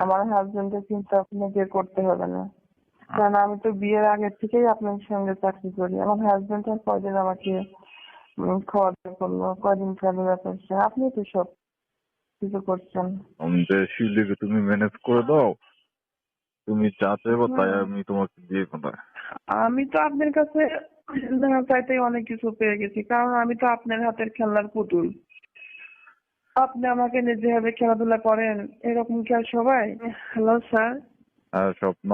আমার হাজবেন্ডের চিন্তা আপনাকে করতে হবে না। কারণ আমি তো বিয়ের আগে থেকেই আপনার সঙ্গে চাকরি করি। আমার হাজবেন্ড আর কয়দিন আমাকে খাওয়া দাওয়া করল কয়দিন খেলাধুলা করছে আপনি তো সব কিছু করছেন। শিউলিকে তুমি ম্যানেজ করে দাও। তুমি যা চাইব তাই আমি তোমাকে দিয়ে দেবো। আমি তো আপনার কাছে চাইতেই অনেক কিছু পেয়ে গেছি। কারণ আমি তো আপনার হাতের খেলনার পুতুল। আপনি আমাকে নিয়ে যেভাবে খেলাধুলা করেন এরকম কি আর সবাই? হ্যালো স্যার হ্যাঁ স্বপ্ন।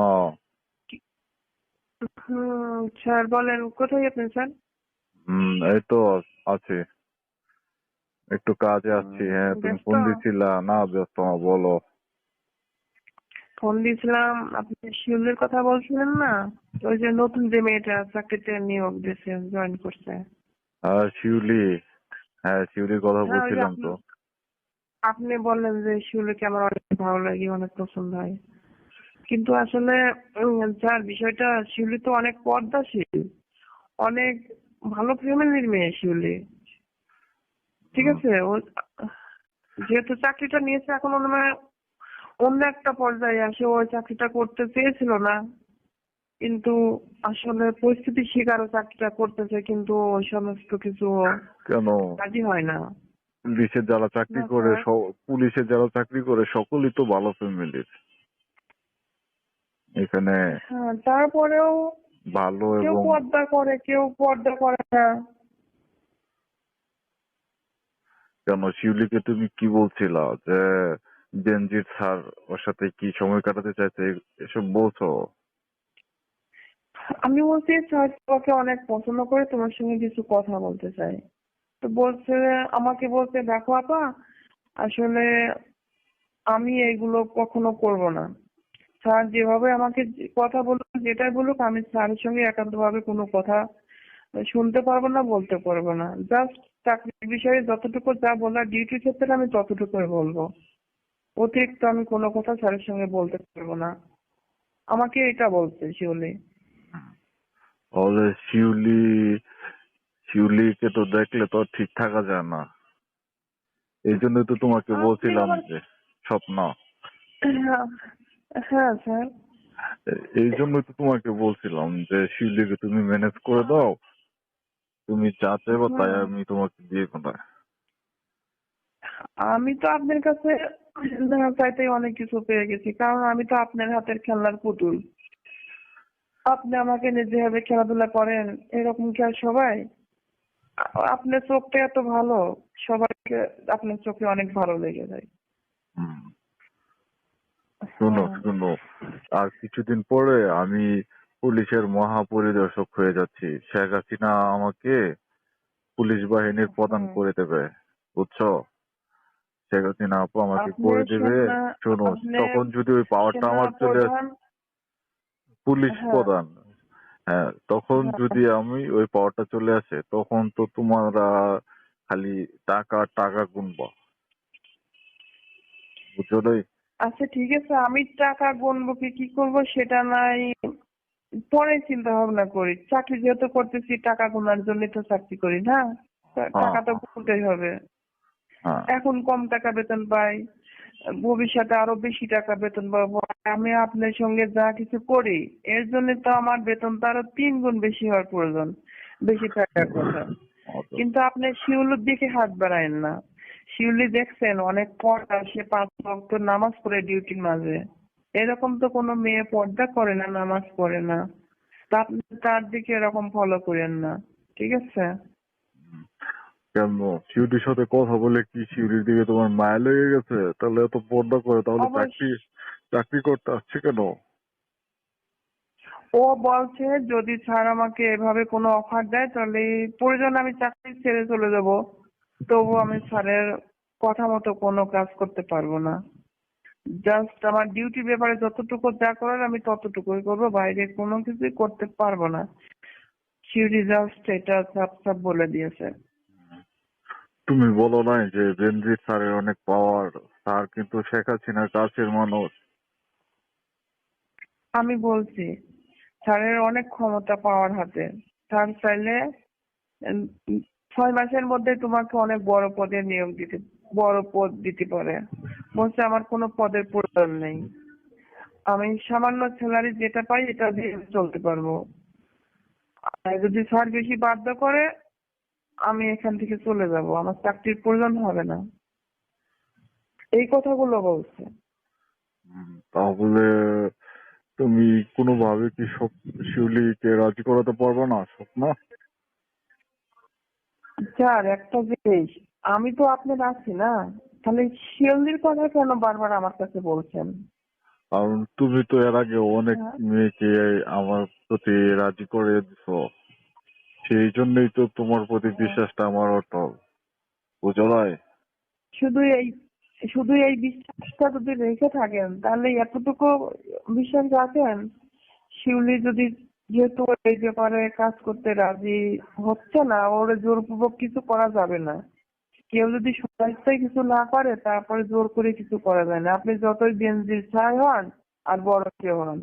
হুম স্যার বলেন কোথায় আপনি স্যার হম এই তো আছে। একটু কাজে আছি হ্যাঁ তুমি? ফোন দিছিলা। না ব্যস্ত না বলো। ফোন দিয়েছিলাম আপনি শিউলের কথা বলছিলেন না? ওই যে নতুন যে মেয়েটা চাকরিতে নিয়োগ দিয়েছে জয়েন করছে। হ্যাঁ শিউলি হ্যাঁ শিউলির কথা হ্যাঁ, বলছিলাম তো। আপনি বললেন যে শিউলিকে আমার অনেক ভালো লাগে অনেক পছন্দ হয়। কিন্তু আসলে স্যার বিষয়টা শিউলি তো অনেক পর্দাশীল অনেক ভালো ফ্যামিলির মেয়ে শিউলি। ঠিক আছে? ও যেহেতু চাকরিটা নিয়েছে এখন মনে অন্য একটা পর্যায়ে আসে ওই চাকরিটা করতে চেয়েছিল না। কিন্তু আসলে পরিস্থিতির শিকারও চাকরিটা করতেছে কিন্তু ওই সমস্ত কিছু রাজি হয় না। পুলিশের যারা চাকরি করে স্যার। স- পুলিশের যারা চাকরি করে সকলেই তো ভালো ফ্যামিলির। এখানে হ্যাঁ তারপরেও ভালো কেউ পর্দা করে কেউ পর্দা করে না। কেন শিউলিকে তুমি কি বলছিলা যে বেনজিৎ স্যার ওর সাথে কি সময় কাটাতে চাইছে এসব বলছো? আমি বলছি স্যার তোমাকে অনেক পছন্দ করে তোমার সঙ্গে কিছু কথা বলতে চাই। তো বলছে, আমাকে বলছে, দেখো আপা, আসলে আমি এইগুলো কখনো করব না। স্যার যেভাবে আমাকে কথা বলুক যেটাই বলুক, আমি স্যারের সঙ্গে একান্তভাবে কোনো কথা শুনতে পারব না, বলতে পারব না। জাস্ট চাকরির বিষয়ে যতটুকু যা বলার ডিউটির ক্ষেত্রে আমি ততটুকুই বলব। অতিরিক্ত আমি কোনো কথা স্যারের সঙ্গে বলতে পারব না। আমাকে এটা বলছে শিওলি তাহলে শিউলি শিউলিকে তো দেখলে তো ঠিক থাকা যায় না। এই জন্য তো তোমাকে বলছিলাম যে স্বপ্ন। হ্যাঁ হ্যাঁ স্যার। এই জন্যই তো তোমাকে বলছিলাম যে শিউলিকে তুমি ম্যানেজ করে দাও। তুমি যা চাইব তাই আমি তোমাকে দিয়ে দেবো। আমি তো আপনার কাছে দেখা চাইতেই অনেক কিছু পেয়ে গেছি কারণ আমি তো আপনার হাতের খেলনার পুতুল। আপনি আমাকে নিয়ে যেভাবে খেলাধুলা করেন এরকম কি আর সবাই? আপনার চোখটা এত ভালো সবাইকে আপনার চোখে অনেক ভালো লেগে যায়। শোনো হ্যাঁ। শোনো আর কিছুদিন পরে আমি পুলিশের মহাপরিদর্শক হয়ে যাচ্ছি শেখ হাসিনা আমাকে পুলিশ বাহিনীর প্রধান হুম। করে দেবে বুঝছ শেখ হাসিনা আপু আমাকে করে দেবে শোনো তখন যদি ওই পাওয়ারটা আমার চলে পুলিশ হ্যাঁ। প্রধান হ্যাঁ তখন হ্যাঁ। যদি আমি ওই পাওয়ারটা চলে আসে তখন তো তোমরা খালি টাকা টাকা গুনবা। বুঝছ নাই? আচ্ছা ঠিক আছে আমি টাকা গুনবো কি কি করব সেটা নাই। পরে চিন্তা ভাবনা করি। চাকরি যেহেতু করতেছি টাকা গুনার জন্য তো চাকরি করি না? হ্যাঁ। টাকা তো গুনতেই হবে। হ্যাঁ। এখন কম টাকা বেতন পাই। ভবিষ্যতে আরও বেশি টাকা বেতন পাবো। আমি আপনার সঙ্গে যা কিছু করি এর জন্য তো আমার বেতন তো আরও তিন গুণ বেশি হওয়ার প্রয়োজন বেশি টাকার কথা। কিন্তু আপনি শিউলির দিকে হাত বাড়ায়েন না। শিউলি দেখছেন অনেক পর্দা সে পাঁচ ওয়াক্ত নামাজ পড়ে ডিউটির মাঝে। এরকম তো কোনো মেয়ে পর্দা করে না নামাজ পড়ে না। তা আপনি তার দিকে এরকম ফলো করেন না। ঠিক আছে? কেন? শিউরির সাথে কথা বলে কি শিউরির দিকে তোমার মায়া লেগে গেছে? তাহলে এত পর্দা করে তাহলে চাকরি চাকরি করতে আসছে কেন? ও বলছে যদি স্যার আমাকে এভাবে কোনো অফার দেয় তাহলে প্রয়োজন আমি চাকরি ছেড়ে চলে যাব। তবু আমি স্যারের কথা মতো কোনো কাজ করতে পারব না। জাস্ট আমার ডিউটি ব্যাপারে যতটুকু যা করার আমি ততটুকুই করব। বাইরে কোনো কিছুই করতে পারব না। শিউরি জাস্ট এটা সাপ সাপ বলে দিয়েছে। তুমি বলো নাই যে বেনজিৎ স্যারের অনেক পাওয়ার স্যার কিন্তু শেখ হাসিনার কাছের মানুষ। আমি বলছি, স্যারের অনেক ক্ষমতা পাওয়ার হাতে। স্যার চাইলে ছয় মাসের মধ্যে তোমাকে অনেক বড় পদে নিয়োগ দিতে, বড় পদ দিতে পারে। বলছে আমার কোনো পদের প্রয়োজন নেই। আমি সামান্য স্যালারি যেটা পাই, এটা দিয়ে চলতে পারব। আর যদি স্যার বেশি বাধ্য করে আমি এখান থেকে চলে যাব। আমার চাকরির প্রয়োজন হবে না। এই কথাগুলো বলছে। তাহলে তুমি কোনোভাবে কি সব শিউলিকে রাজি করাতে পারবে না স্বপ্ন? স্যার একটা জিনিস আমি তো আপনার আছি না। তাহলে শিয়ালদির কথা কেন বারবার আমার কাছে বলছেন? কারণ তুমি তো এর আগে অনেক হ্যাঁ। মেয়েকে আমার প্রতি রাজি করে দিছো। সেই জন্যই তো তোমার প্রতি বিশ্বাসটা আমার অটল। বুঝো শুধু এই শুধু এই বিশ্বাসটা যদি রেখে থাকেন তাহলে এতটুকু বিশ্বাস রাখেন শিউলি যদি যেহেতু এই ব্যাপারে কাজ করতে রাজি হচ্ছে না ওর জোরপূর্বক কিছু করা যাবে না। কেউ যদি সবাই কিছু না করে তারপরে জোর করে কিছু করা যায় না। আপনি যতই বেঞ্জির ছাই হন আর বড় কেউ হন।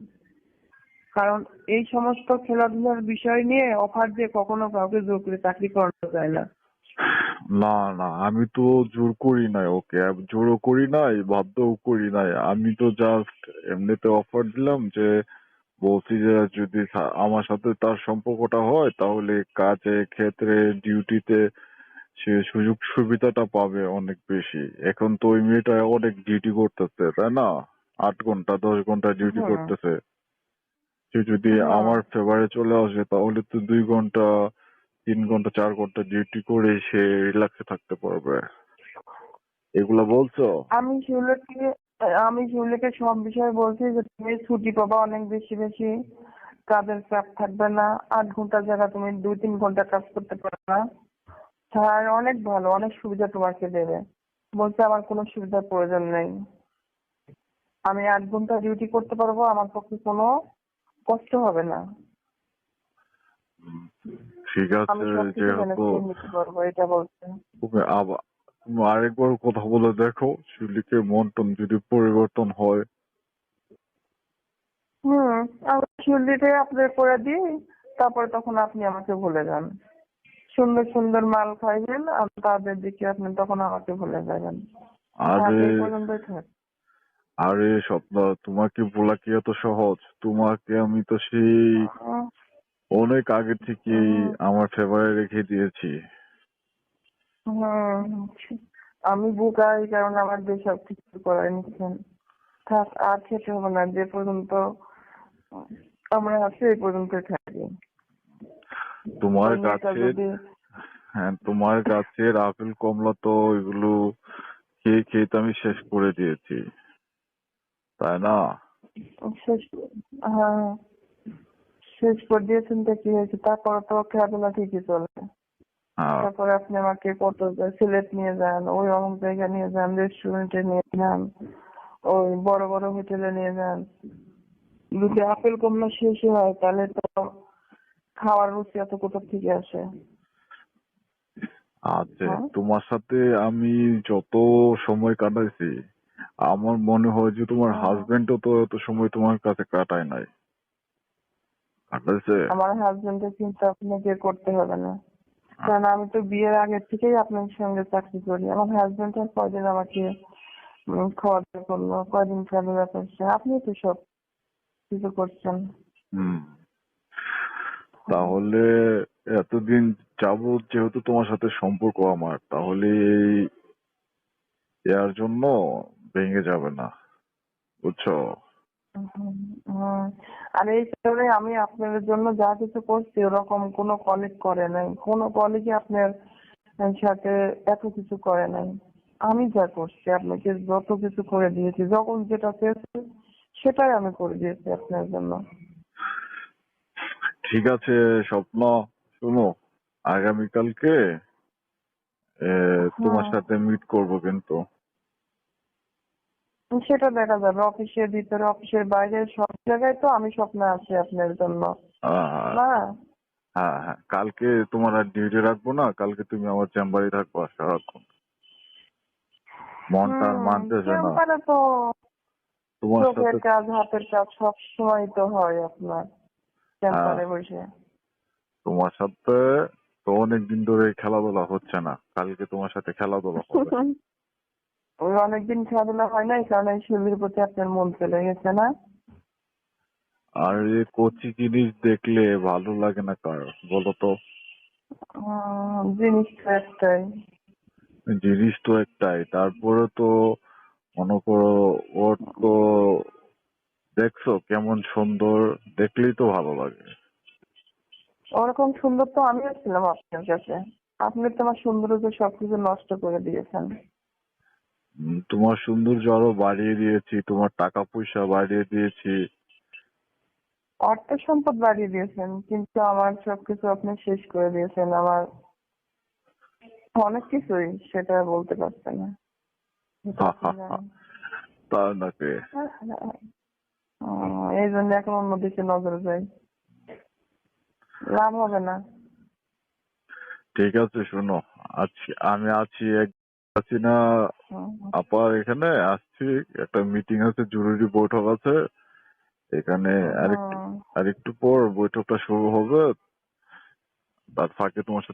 কারণ এই সমস্ত খেলাধুলার বিষয় নিয়ে অফার দিয়ে কখনো কাউকে জোর করে চাকরি করানো যায় না। না না আমি তো জোর করি নাই ওকে। জোরও করি নাই বাধ্যও করি নাই। আমি তো জাস্ট এমনিতে অফার দিলাম যে বলছি যে যদি আমার সাথে তার সম্পর্কটা হয় তাহলে কাজে ক্ষেত্রে ডিউটিতে সে সুযোগ সুবিধাটা পাবে অনেক বেশি। এখন তো ওই মেয়েটা অনেক ডিউটি করতেছে তাই না? আট ঘণ্টা দশ ঘণ্টা ডিউটি হুম। করতেছে। সে যদি হুম। আমার ফেভারে চলে আসে তাহলে তো দুই ঘণ্টা তিন ঘণ্টা চার ঘণ্টা ডিউটি করে সে রিল্যাক্সে থাকতে পারবে। এগুলা বলছো? আমি শিউলিকে আমি শিউলিকে সব বিষয়ে বলছি যে তুমি ছুটি পাবা অনেক বেশি বেশি কাজের চাপ থাকবে না আট ঘণ্টা জায়গা তুমি দুই তিন ঘণ্টা কাজ করতে পারবে না। স্যার অনেক ভালো অনেক সুবিধা তোমাকে দেবে। বলছে আমার কোনো সুবিধার প্রয়োজন নেই। আমি আট ঘণ্টা ডিউটি করতে পারব আমার পক্ষে কোনো কষ্ট হবে না। ঠিক আছে বলছে তুমি আবার তুমি আরেকবার কথা বলে দেখো শিউলিকে মন টন যদি পরিবর্তন হয়। হুম আমি শিউলিতে আপনার করে দিই তারপরে তখন আপনি আমাকে ভুলে যান। সুন্দর সুন্দর মাল খাইবেন আর তাদের দিকে আপনি তখন আমাকে ভুলে যাবেন। আরে পর্যন্তই থাক। আরে স্বপ্ন তোমাকে বলা কি এত সহজ? তোমাকে আমি তো সেই অনেক আগে হুম। আমার ফেভারে রেখে দিয়েছি। আমি বোকা এই কারণে আমার দিয়ে সব কিছু করাই নিচ্ছেন থাক আর খেতে হবে না যে পর্যন্ত আমরা আছি এই পর্যন্ত থাকি। তোমার কাছে হ্যাঁ তোমার গাছের আপেল কমলা তো এগুলো খেয়ে খেয়ে তো আমি শেষ করে দিয়েছি। তাই না? শেষ হ্যাঁ শেষ দিয়েছেন কি হয়েছে? তারপরে তো খেলাধুলা ঠিকই চলে। হ্যাঁ। তারপরে আপনি আমাকে কত সিলেট নিয়ে যান ওই অমুক জায়গায় নিয়ে যান রেস্টুরেন্টে নিয়ে যান ওই বড় বড় হোটেলে নিয়ে যান। যদি আপেল কমলা শেষ হয় তাহলে তো খাওয়ার রুচি এত কোথা থেকে আসে? আচ্ছা হ্যাঁ? তোমার সাথে আমি যত সময় কাটাইছি আমার মনে হয় যে তোমার। হাজবেন্ডও তো এত সময় তোমার কাছে কাটায় নাই। কাটাইছে আমার হাজবেন্ডের চিন্তা আপনাকে করতে হবে না। কারণ আমি তো বিয়ের আগে থেকেই আপনার সঙ্গে চাকরি করি। আমার হাজবেন্ড আর কয়দিন আমাকে খাওয়া দাওয়া করল কয়দিন খেলাধুলা করছে আপনি তো সব কিছু করছেন। হুম। তাহলে এতদিন যাবত যেহেতু তোমার সাথে সম্পর্ক আমার তাহলে এই এর জন্য ভেঙে যাবে না বুঝছ। আর এই কারণে আমি আপনাদের জন্য যা কিছু করছি ওরকম কোনো কলিগ করে নাই কোনো কলিগই আপনার সাথে এত কিছু করে নাই আমি যা করছি আপনাকে যত কিছু করে দিয়েছি যখন যেটা চেয়েছি সেটাই আমি করে দিয়েছি আপনার জন্য ঠিক আছে স্বপ্ন শোনো আগামীকালকে তোমার হ্যাঁ। সাথে মিট করব কিন্তু সেটা দেখা যাবে। অফিসের ভিতরে অফিসের বাইরে সব জায়গায় তো আমি স্বপ্নে আছি আপনার জন্য। আহ, হ্যাঁ। হ্যাঁ কালকে তোমার আর ডিউটি রাখব না কালকে তুমি আমার চেম্বারে থাকব সারাক্ষণ। মনটা না। চেম্বারে তো তোমার চোখের সাথে কাজ হাতের কাজ সব সময় তো হয় আপনার চেম্বারে বসে। তোমার সাথে তো অনেক দিন ধরে খেলাধুলা হচ্ছে না। কালকে তোমার সাথে খেলাধুলা হবে। ওই অনেকদিন খেলাধুলা হয় না এই কারণে শরীরের প্রতি আপনার মন চলে গেছে না আর এই কচি জিনিস দেখলে ভালো লাগে না কার বলো তো জিনিস তো একটাই জিনিস তো একটাই তারপরে তো মনে করো ওর তো দেখছ কেমন সুন্দর দেখলেই তো ভালো লাগে ওরকম সুন্দর তো আমিও ছিলাম আপনার কাছে আপনি তো আমার সৌন্দর্য সবকিছু নষ্ট করে দিয়েছেন তোমার সৌন্দর্য আরও বাড়িয়ে দিয়েছি তোমার টাকা পয়সা বাড়িয়ে দিয়েছি। অর্থ সম্পদ বাড়িয়ে দিয়েছেন কিন্তু আমার সবকিছু আপনি শেষ করে দিয়েছেন। আমার অনেক কিছুই সেটা বলতে পারছে না। তা নাকি এই জন্য এখন অন্যদিকে নজর যাই। লাভ হবে না। ঠিক আছে শোনো। আছি আমি আছি এক আছি না। আপার এখানে আসছি। একটা মিটিং আছে জরুরি বৈঠক আছে। এখানে আরেকটু আরেকটু পর বৈঠকটা শুরু হবে। তার ফাঁকে তোমার সাথে